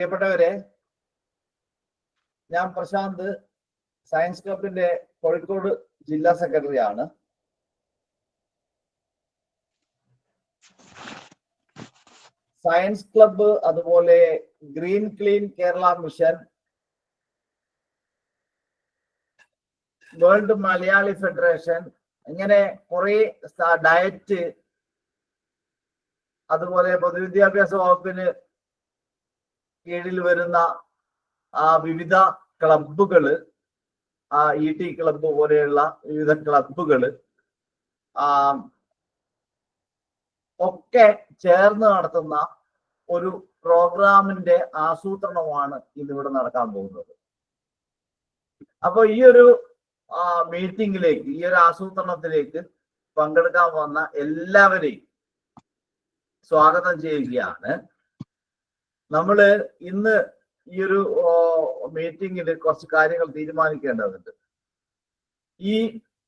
പ്രിയപ്പെട്ടവരെ ഞാൻ പ്രശാന്ത് സയൻസ് ക്ലബിന്റെ കോഴിക്കോട് ജില്ലാ സെക്രട്ടറി ആണ് സയൻസ് ക്ലബ്ബ് അതുപോലെ green clean Kerala mission world Malayali federation ഇങ്ങനെ കുറെ ഡയറ്റ് അതുപോലെ പൊതുവിദ്യാഭ്യാസ വകുപ്പിന് കീഴിൽ വരുന്ന ആ വിവിധ ക്ലബുകൾ ആ ഇ ടി ക്ലബ്ബ് പോലെയുള്ള വിവിധ ക്ലബുകൾ ഒക്കെ ചേർന്ന് നടത്തുന്ന ഒരു പ്രോഗ്രാമിന്റെ ആസൂത്രണമാണ് ഇന്നിവിടെ നടക്കാൻ പോകുന്നത്. അപ്പോൾ ഈ ഒരു മീറ്റിംഗിലേക്ക് ഈ ഒരു ആസൂത്രണത്തിലേക്ക് പങ്കെടുക്കാൻ വന്ന എല്ലാവരെയും സ്വാഗതം ചെയ്യുകയാണ്. നമ്മൾ ഇന്ന് ഈ ഒരു മീറ്റിംഗിൽ കുറച്ച് കാര്യങ്ങൾ തീരുമാനിക്കേണ്ടതുണ്ട്. ഈ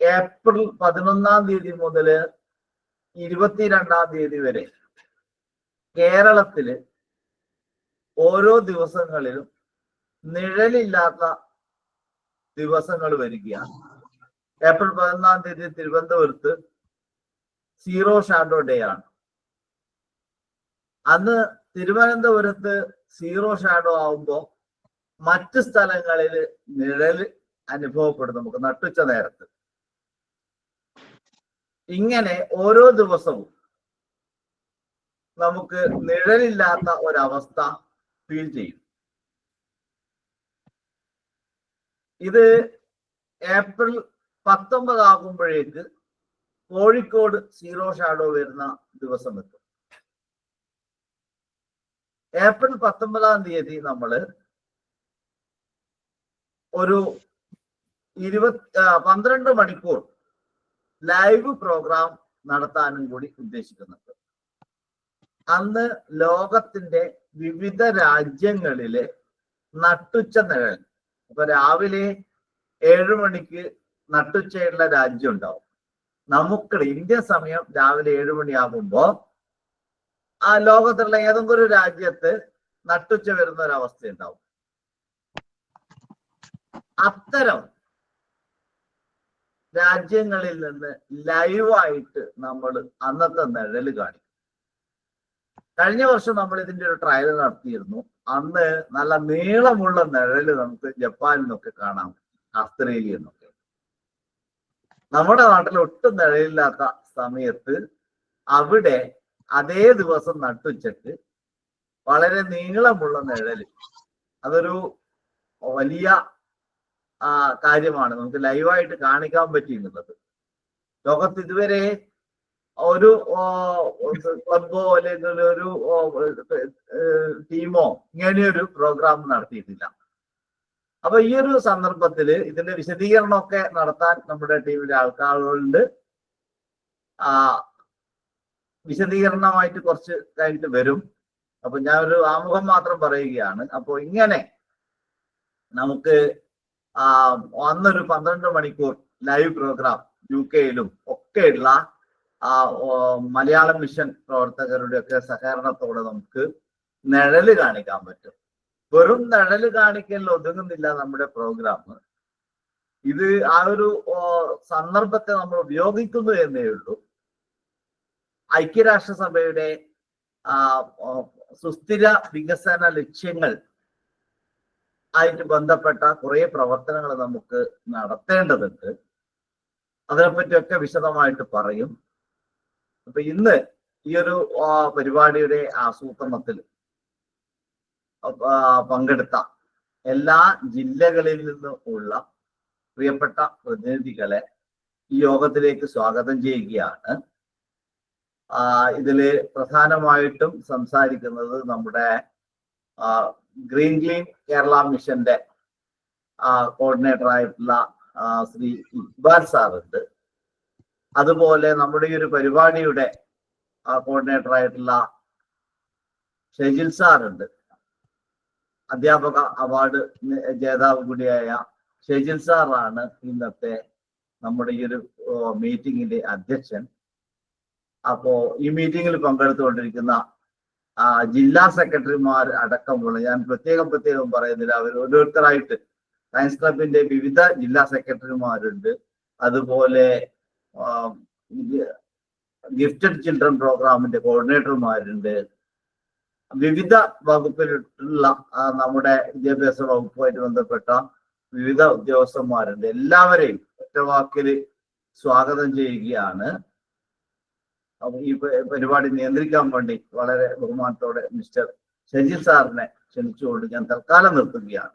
ഏപ്രിൽ പതിനൊന്നാം തീയതി മുതൽ ഇരുപത്തിരണ്ടാം തീയതി വരെ കേരളത്തിൽ ഓരോ ദിവസങ്ങളിലും നിഴലില്ലാത്ത ദിവസങ്ങൾ വരികയാണ്. ഏപ്രിൽ പതിനൊന്നാം തീയതി തിരുവനന്തപുരത്ത് സീറോ ഷാഡോ ഡേ ആണ് അന്ന് തിരുവനന്തപുരത്ത് സീറോ ഷാഡോ ആവുമ്പോൾ മറ്റ് സ്ഥലങ്ങളിൽ നിഴൽ അനുഭവപ്പെടും നമുക്ക് നട്ടുച്ച നേരത്ത്. ഇങ്ങനെ ഓരോ ദിവസവും നമുക്ക് നിഴലില്ലാത്ത ഒരവസ്ഥ ഫീൽ ചെയ്യും. ഇത് ഏപ്രിൽ പത്തൊമ്പതാകുമ്പോഴേക്ക് കോഴിക്കോട് സീറോ ഷാഡോ വരുന്ന ദിവസം എത്തും. ഏപ്രിൽ പത്തൊമ്പതാം തീയതി നമ്മൾ ഒരു ഇരുപത്തി പന്ത്രണ്ട് മണിക്കൂർ ലൈവ് പ്രോഗ്രാം നടത്താനും കൂടി ഉദ്ദേശിക്കുന്നുണ്ട്. അന്ന് ലോകത്തിന്റെ വിവിധ രാജ്യങ്ങളിലെ നട്ടുച്ച നിഴൽ. അപ്പൊ രാവിലെ ഏഴു മണിക്ക് നട്ടുച്ചയുള്ള രാജ്യം ഉണ്ടാവും. നമുക്ക് ഇന്ത്യൻ സമയം രാവിലെ ഏഴു മണിയാകുമ്പോ ആ ലോകത്തുള്ള ഏതെങ്കിലും ഒരു രാജ്യത്ത് നട്ടുച്ച വരുന്ന ഒരു അവസ്ഥ ഉണ്ടാവും അത്തരം രാജ്യങ്ങളിൽ നിന്ന് ലൈവായിട്ട് നമ്മൾ അന്നത്തെ നിഴൽ കാണിക്കും. കഴിഞ്ഞ വർഷം നമ്മൾ ഇതിന്റെ ഒരു ട്രയൽ നടത്തിയിരുന്നു. അന്ന് നല്ല നീളമുള്ള നിഴൽ നമുക്ക് ജപ്പാനിൽ നിന്നൊക്കെ കാണാം ഓസ്ട്രേലിയ നിന്നൊക്കെ. നമ്മുടെ നാട്ടിൽ ഒട്ടും നിഴലില്ലാത്ത സമയത്ത് അവിടെ അതേ ദിവസം നട്ടുച്ചക്ക് വളരെ നീളമുള്ള നിഴൽ അതൊരു വലിയ കാര്യമാണ്. നമുക്ക് ലൈവായിട്ട് കാണിക്കാൻ പറ്റിയിരുന്നത് ലോകത്ത് ഇതുവരെ ഒരു ക്ലബോ അല്ലെങ്കിൽ ഒരു ടീമോ ഇങ്ങനെയൊരു പ്രോഗ്രാം നടത്തിയിട്ടില്ല. അപ്പൊ ഈ ഒരു സന്ദർഭത്തിൽ ഇതിന്റെ വിശദീകരണമൊക്കെ നടത്താൻ നമ്മുടെ ടീമിലെ ആൾക്കാരുണ്ട്. ആ വിശദീകരണമായിട്ട് കുറച്ച് കഴിഞ്ഞിട്ട് വരും. അപ്പൊ ഞാൻ ഒരു ആമുഖം മാത്രം പറയുകയാണ്. അപ്പോൾ ഇങ്ങനെ നമുക്ക് അന്നൊരു പന്ത്രണ്ട് മണിക്കൂർ ലൈവ് പ്രോഗ്രാം യു കെയിലും ഒക്കെയുള്ള ആ മലയാളം മിഷൻ പ്രവർത്തകരുടെ ഒക്കെ സഹകരണത്തോടെ നമുക്ക് നിഴൽ കാണിക്കാൻ പറ്റും. വെറും നിഴൽ കാണിക്കലിൽ ഒതുങ്ങുന്നില്ല നമ്മുടെ പ്രോഗ്രാം ഇത് ആ ഒരു സന്ദർഭത്തെ നമ്മൾ ഉപയോഗിക്കുന്നു എന്നേ ഉള്ളൂ. ഐക്യരാഷ്ട്രസഭയുടെ സുസ്ഥിര വികസന ലക്ഷ്യങ്ങൾ ആയിട്ട് ബന്ധപ്പെട്ട കുറെ പ്രവർത്തനങ്ങൾ നമുക്ക് നടത്തേണ്ടതുണ്ട്. അതിനെപ്പറ്റിയൊക്കെ വിശദമായിട്ട് പറയും. അപ്പൊ ഇന്ന് ഈ ഒരു പരിപാടിയുടെ ആസൂത്രണത്തിൽ പങ്കെടുത്ത എല്ലാ ജില്ലകളിൽ നിന്നും ഉള്ള പ്രിയപ്പെട്ട പ്രതിനിധികളെ ഈ യോഗത്തിലേക്ക് സ്വാഗതം ചെയ്യുകയാണ്. ഇതിൽ പ്രധാനമായിട്ടും സംസാരിക്കുന്നത് നമ്മുടെ ഗ്രീൻ ക്ലീൻ കേരള മിഷന്റെ കോർഡിനേറ്റർ ആയിട്ടുള്ള ശ്രീ ഇക്ബാൽ സാറുണ്ട്. അതുപോലെ നമ്മുടെ ഈ ഒരു പരിപാടിയുടെ കോർഡിനേറ്റർ ആയിട്ടുള്ള ഷെജിൽ സാറുണ്ട്. അധ്യാപക അവാർഡ് ജേതാവ് കൂടിയായ ഷെജിൽ സാറാണ് ഇന്നത്തെ നമ്മുടെ ഈ ഒരു മീറ്റിംഗിന്റെ അധ്യക്ഷൻ. അപ്പോ ഈ മീറ്റിംഗിൽ പങ്കെടുത്തുകൊണ്ടിരിക്കുന്ന ജില്ലാ സെക്രട്ടറിമാർ അടക്കമുള്ള ഞാൻ പ്രത്യേകം പ്രത്യേകം പറയുന്നില്ല അവർ ഓരോരുത്തരായിട്ട് സയൻസ് ക്ലബിന്റെ വിവിധ ജില്ലാ സെക്രട്ടറിമാരുണ്ട്. അതുപോലെ ഗിഫ്റ്റഡ് ചിൽഡ്രൻ പ്രോഗ്രാമിന്റെ കോർഡിനേറ്റർമാരുണ്ട്. വിവിധ വകുപ്പിലുള്ള നമ്മുടെ വിദ്യാഭ്യാസ വകുപ്പുമായിട്ട് ബന്ധപ്പെട്ട വിവിധ ഉദ്യോഗസ്ഥന്മാരുണ്ട്. എല്ലാവരെയും ഒറ്റവാക്കിൽ സ്വാഗതം ചെയ്യുകയാണ്. ഈ പരിപാടി നിയന്ത്രിക്കാൻ വേണ്ടി വളരെ ബഹുമാനത്തോടെ മിസ്റ്റർ ഷജീൽ സാറിനെ ക്ഷണിച്ചുകൊണ്ട് ഞാൻ തൽക്കാലം നിർത്തുകയാണ്.